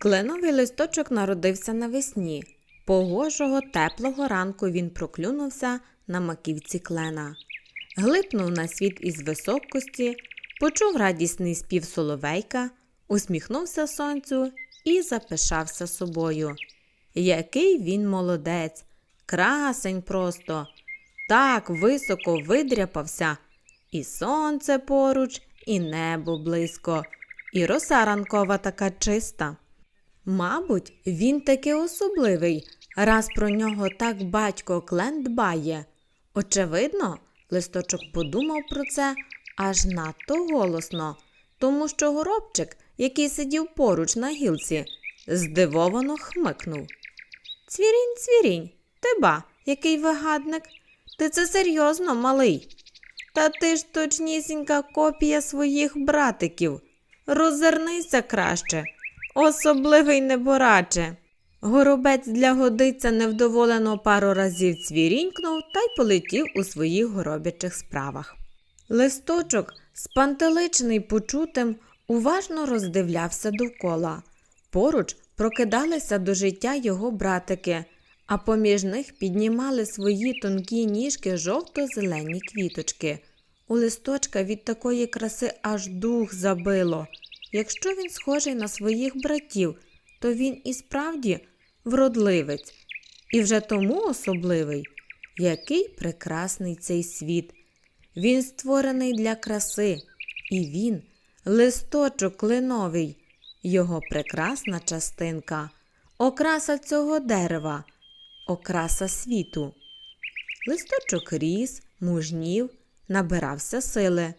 Кленовий листочок народився навесні. Погожого, теплого ранку він проклюнувся на маківці клена. Глипнув на світ із високості, почув радісний спів соловейка, усміхнувся сонцю і запишався собою. Який він молодець, красень просто, так високо видряпався, і сонце поруч, і небо близько, і роса ранкова така чиста. Мабуть, він таки особливий, раз про нього так батько Клен дбає. Очевидно, листочок подумав про це аж надто голосно, тому що горобчик, який сидів поруч на гілці, здивовано хмикнув. Цвірінь, цвірінь, ти ба, який вигадник. Ти це серйозно, малий. Та ти ж точнісінька копія своїх братиків. Роззирнися краще, особливий небораче. Горобець для годиця невдоволено пару разів цвірінькнув та й полетів у своїх горобячих справах. Листочок, спантеличений почутим, уважно роздивлявся довкола. Поруч прокидалися до життя його братики, а поміж них піднімали свої тонкі ніжки жовто-зелені квіточки. У листочка від такої краси аж дух забило. Якщо він схожий на своїх братів, то він і справді вродливець, і вже тому особливий, який прекрасний цей світ. Він створений для краси, і він листочок кленовий, його прекрасна частинка, окраса цього дерева, окраса світу. Листочок ріс, мужнів, набирався сили,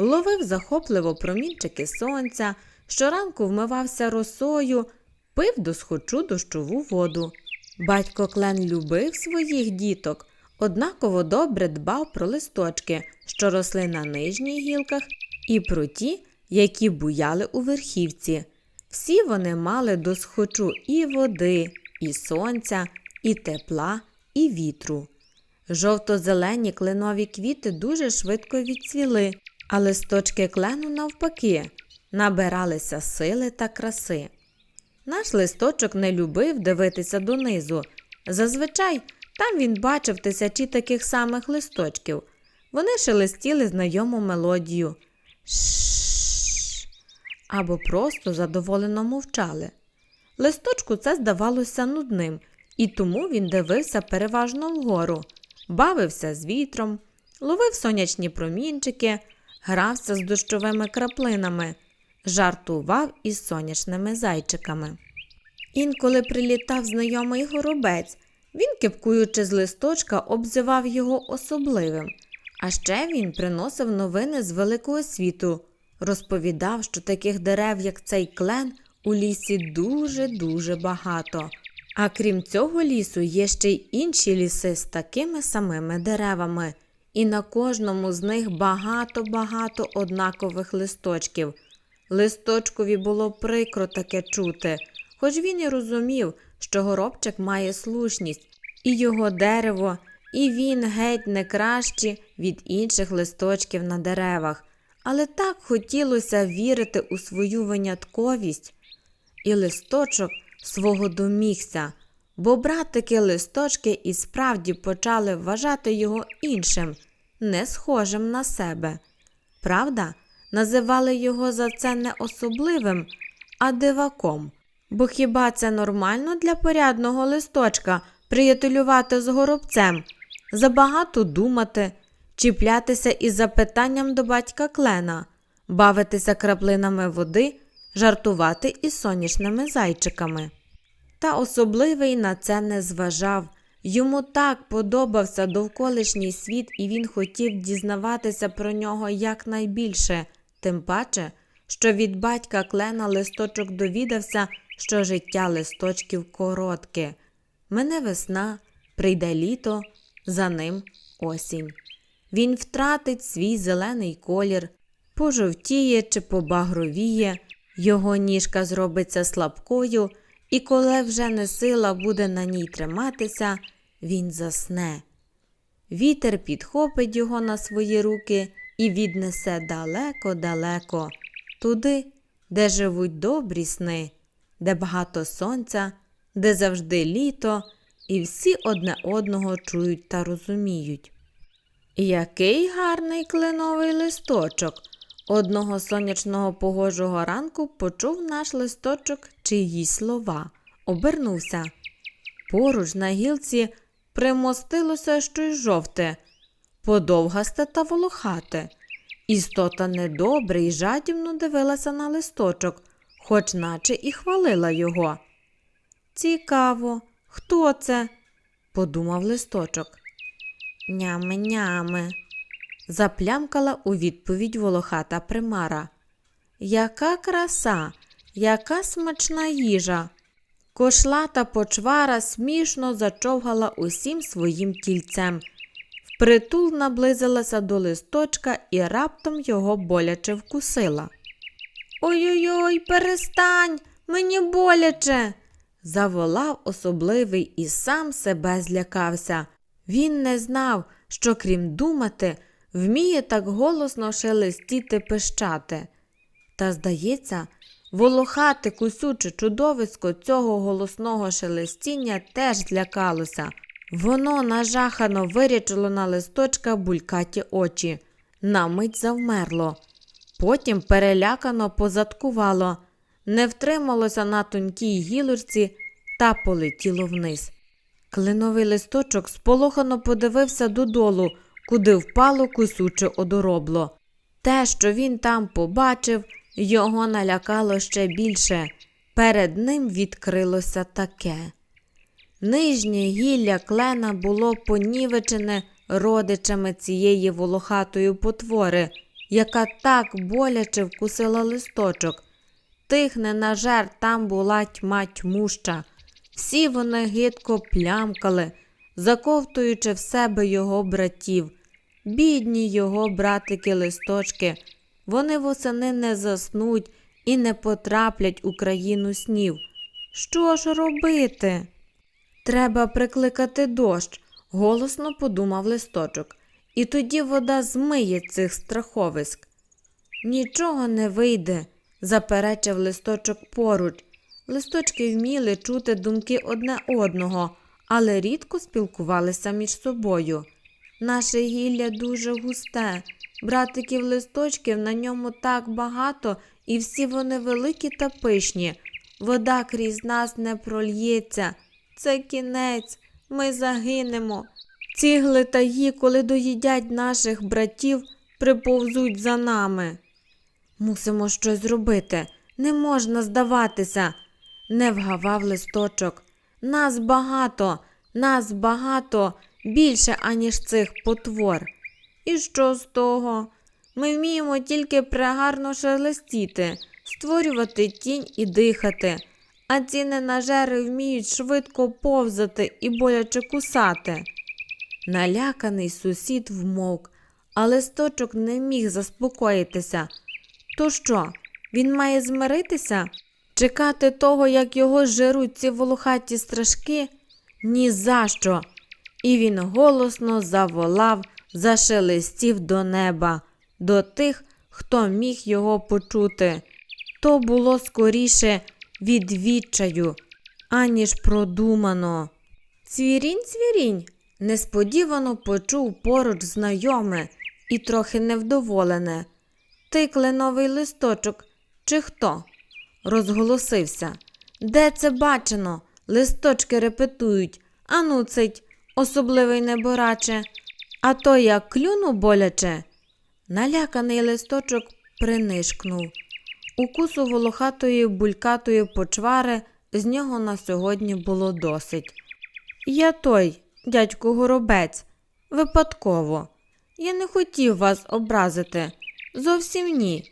ловив захопливо промінчики сонця, щоранку вмивався росою, пив досхочу дощову воду. Батько Клен любив своїх діток, однаково добре дбав про листочки, що росли на нижніх гілках, і про ті, які буяли у верхівці. Всі вони мали досхочу і води, і сонця, і тепла, і вітру. Жовто-зелені кленові квіти дуже швидко відцвіли, а листочки клену, навпаки, набиралися сили та краси. Наш листочок не любив дивитися донизу. Зазвичай там він бачив тисячі таких самих листочків. Вони шелестіли знайому мелодію Шш або просто задоволено мовчали. Листочку це здавалося нудним, і тому він дивився переважно вгору, бавився з вітром, ловив сонячні промінчики, грався з дощовими краплинами, жартував із сонячними зайчиками. Інколи прилітав знайомий горобець, він, кипкуючи з листочка, обзивав його особливим. А ще він приносив новини з великого світу, розповідав, що таких дерев, як цей клен, у лісі дуже-дуже багато. А крім цього лісу, є ще й інші ліси з такими самими деревами, і на кожному з них багато-багато однакових листочків. Листочкові було прикро таке чути, хоч він і розумів, що горобчик має слушність, і його дерево, і він геть не кращі від інших листочків на деревах, але так хотілося вірити у свою винятковість. І листочок свого домігся, бо братики листочки і справді почали вважати його іншим, не схожим на себе. Правда, називали його за це не особливим, а диваком. Бо хіба це нормально для порядного листочка приятелювати з горобцем, забагато думати, чіплятися із запитанням до батька Клена, бавитися краплинами води, жартувати із сонячними зайчиками? Та особливий на це не зважав. Йому так подобався довколишній світ, і він хотів дізнаватися про нього якнайбільше, тим паче, що від батька Клена листочок довідався, що життя листочків коротке. Мене весна, прийде літо, за ним осінь. Він втратить свій зелений колір, пожовтіє чи побагровіє, його ніжка зробиться слабкою, і коли вже не сила буде на ній триматися, він засне. Вітер підхопить його на свої руки і віднесе далеко-далеко, туди, де живуть добрі сни, де багато сонця, де завжди літо, і всі одне одного чують та розуміють. Який гарний кленовий листочок. Одного сонячного погожого ранку почув наш листочок чиїсь слова, обернувся. Поруч на гілці примостилося щось жовте, подовгасте та волохате. Істота недобре й жадібно дивилася на листочок, хоч наче і хвалила його. Цікаво, хто це? подумав листочок. Нями-нями. Заплямкала у відповідь волохата примара. Яка краса, яка смачна їжа. Кошлата почвара смішно зачовгала усім своїм тільцем. Впритул наблизилася до листочка і раптом його боляче вкусила. Ой-ой-ой, перестань, мені боляче. заволав особливий і сам себе злякався. Він не знав, що, крім думати, вміє так голосно шелестіти пищати. Та, здається, волохате кусюче чудовисько цього голосного шелестіння теж злякалося. Воно нажахано вирячило на листочка булькаті очі, на мить завмерло. Потім перелякано позадкувало, не втрималося на тонкій гілочці та полетіло вниз. Клиновий листочок сполохано подивився додолу, куди впало кусюче одоробло. Те, що він там побачив, його налякало ще більше. Перед ним відкрилося таке. Нижнє гілля клена було понівечене родичами цієї волохатої потвори, яка так боляче вкусила листочок. Тих не на жер там була тьма тьмуща. Всі вони гидко плямкали, заковтуючи в себе його братів. Бідні його братики листочки, вони восени не заснуть і не потраплять у країну снів. Що ж робити? Треба прикликати дощ, голосно подумав листочок, і тоді вода змиє цих страховиськ. Нічого не вийде, заперечив листочок поруч. Листочки вміли чути думки одне одного, але рідко спілкувалися між собою. Наше гілля дуже густе, братиків листочків на ньому так багато, і всі вони великі та пишні. Вода крізь нас не прольється. Це кінець, ми загинемо. Цігли таї, коли доїдять наших братів, приповзуть за нами. Мусимо щось зробити. Не можна здаватися. Не вгавав листочок. Нас багато, нас багато, більше, аніж цих потвор. І що з того? Ми вміємо тільки пригарно шелестіти, створювати тінь і дихати, а ці ненажери вміють швидко повзати і боляче кусати. Наляканий сусід вмовк, а листочок не міг заспокоїтися. То що, він має змиритися? Чекати того, як його жируть ці волохаті страшки? Ні за що. І він голосно заволав, зашелестів до неба, до тих, хто міг його почути. То було скоріше від відчаю, аніж продумано. Цвірінь, цвірінь, несподівано почув поруч знайоме і трохи невдоволене. Ти кленовий листочок, чи хто? Розголосився. Де це бачено? Листочки репетують. Ану цить, особливий небораче. А то як клюну боляче. Наляканий листочок принишкнув. Укусу волохатої булькатої почвари з нього на сьогодні було досить. Я той, дядько Горобець, випадково. Я не хотів вас образити. Зовсім ні.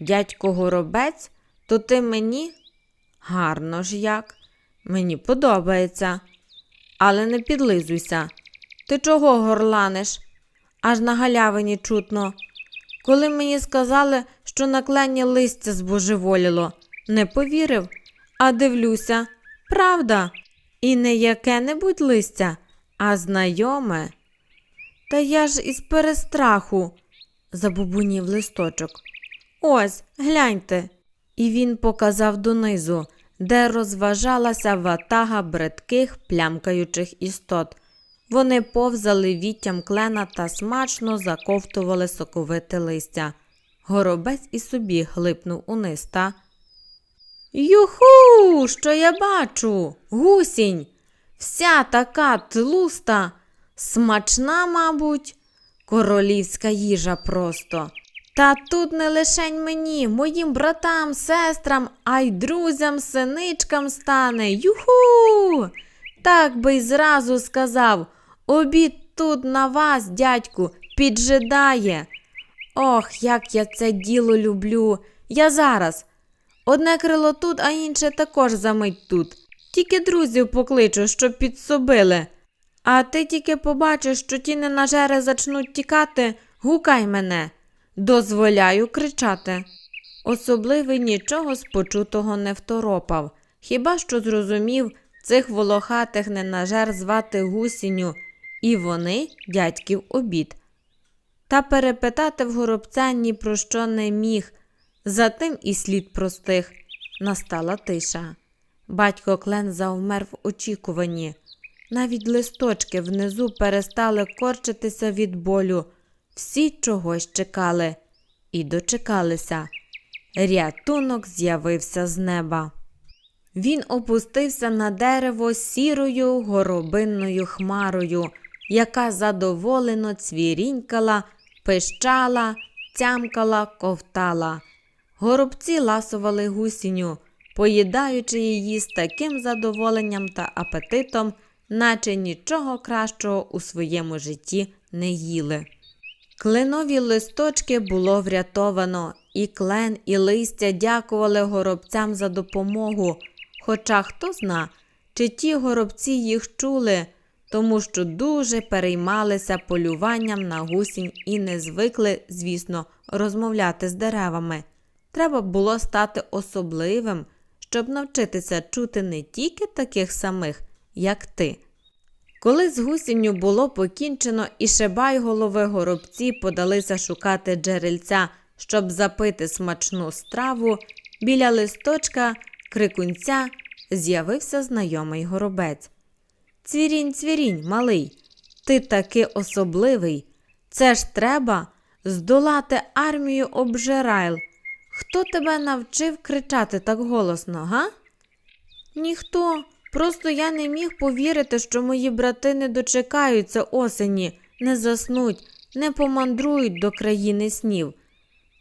Дядько Горобець, то ти мені? Гарно ж як. Мені подобається. Але не підлизуйся. Ти чого горланиш? Аж на галявині чутно. Коли мені сказали, що на листя збожеволіло, не повірив, а дивлюся, правда, і не яке-небудь листя, а знайоме. Та я ж із перестраху, забубунів листочок. Ось, гляньте. І він показав донизу, де розважалася ватага бридких плямкаючих істот. Вони повзали віттям клена та смачно заковтували соковите листя. Горобець і собі глипнув униз та. Юху, що я бачу? Гусінь. Вся така тлуста, смачна, мабуть, королівська їжа просто. Та тут не лишень мені, моїм братам, сестрам, а й друзям, синичкам стане. Юху! Так би й зразу сказав. Обід тут на вас, дядьку, піджидає. Ох, як я це діло люблю. Я зараз. Одне крило тут, а інше також замить тут. Тільки друзів покличу, щоб підсобили. А ти тільки побачиш, що ті ненажери зачнуть тікати, гукай мене. Дозволяю кричати. Особливий нічого з почутого не второпав, хіба що зрозумів цих волохатих ненажер звати гусінню, і вони дядьків обід. Та перепитати в горобця ні про що не міг. Затим і слід простих. Настала тиша. Батько Клен завмер в очікуванні. Навіть листочки внизу перестали корчитися від болю. Всі чогось чекали і дочекалися. Рятунок з'явився з неба. Він опустився на дерево сірою горобинною хмарою, яка задоволено цвірінькала, пищала, тямкала, ковтала. Горобці ласували гусіню, поїдаючи її з таким задоволенням та апетитом, наче нічого кращого у своєму житті не їли. Кленові листочки було врятовано, і клен, і листя дякували горобцям за допомогу. Хоча хто зна, чи ті горобці їх чули, тому що дуже переймалися полюванням на гусінь і не звикли, звісно, розмовляти з деревами. Треба було стати особливим, щоб навчитися чути не тільки таких самих, як ти. Коли з гусінню було покінчено, і шибай голови горобці подалися шукати джерельця, щоб запити смачну страву, біля листочка крикунця з'явився знайомий горобець. Цвірінь, цвірінь, малий, ти таки особливий. Це ж треба здолати армію обжирайл. Хто тебе навчив кричати так голосно, га? Ніхто. Просто я не міг повірити, що мої брати не дочекаються осені, не заснуть, не помандрують до країни снів,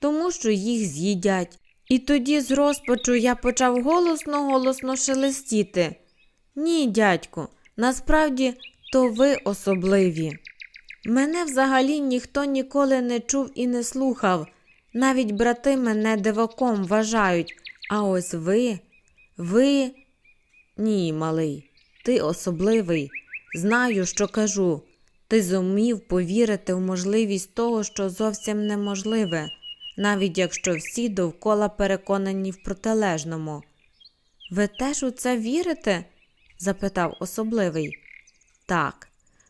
тому що їх з'їдять. І тоді з розпачу я почав голосно голосно шелестіти. Ні, дядьку, насправді то ви особливі. Мене взагалі ніхто ніколи не чув і не слухав. Навіть брати мене диваком вважають. А ось ви, ви. Ні, малий, ти особливий. Знаю, що кажу. Ти зумів повірити в можливість того, що зовсім неможливе, навіть якщо всі довкола переконані в протилежному. Ви теж у це вірите? запитав особливий. Так,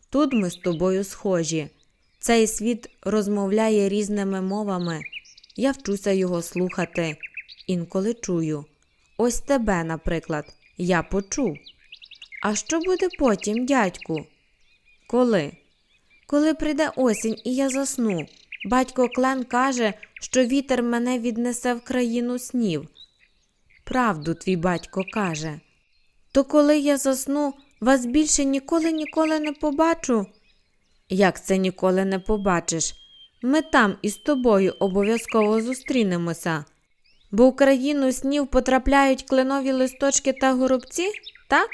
тут ми з тобою схожі. Цей світ розмовляє різними мовами. Я вчуся його слухати, інколи чую. Ось тебе, наприклад, я почув. А що буде потім, дядьку? Коли? Коли прийде осінь і я засну. Батько Клен каже, що вітер мене віднесе в країну снів. Правду твій батько каже. То коли я засну, вас більше ніколи ніколи не побачу. Як це ніколи не побачиш? Ми там із тобою обов'язково зустрінемося. Бо в країну снів потрапляють кленові листочки та горобці, так?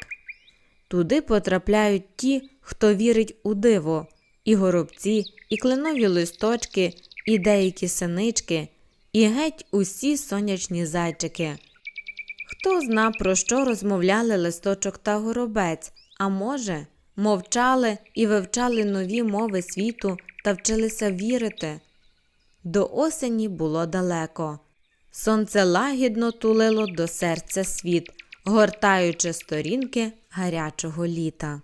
Туди потрапляють ті, хто вірить у диво, і горобці, і кленові листочки, і деякі синички, і геть усі сонячні зайчики. Хто зна, про що розмовляли листочок та горобець, а може, мовчали і вивчали нові мови світу та вчилися вірити. До осені було далеко. Сонце лагідно тулило до серця світ, гортаючи сторінки гарячого літа.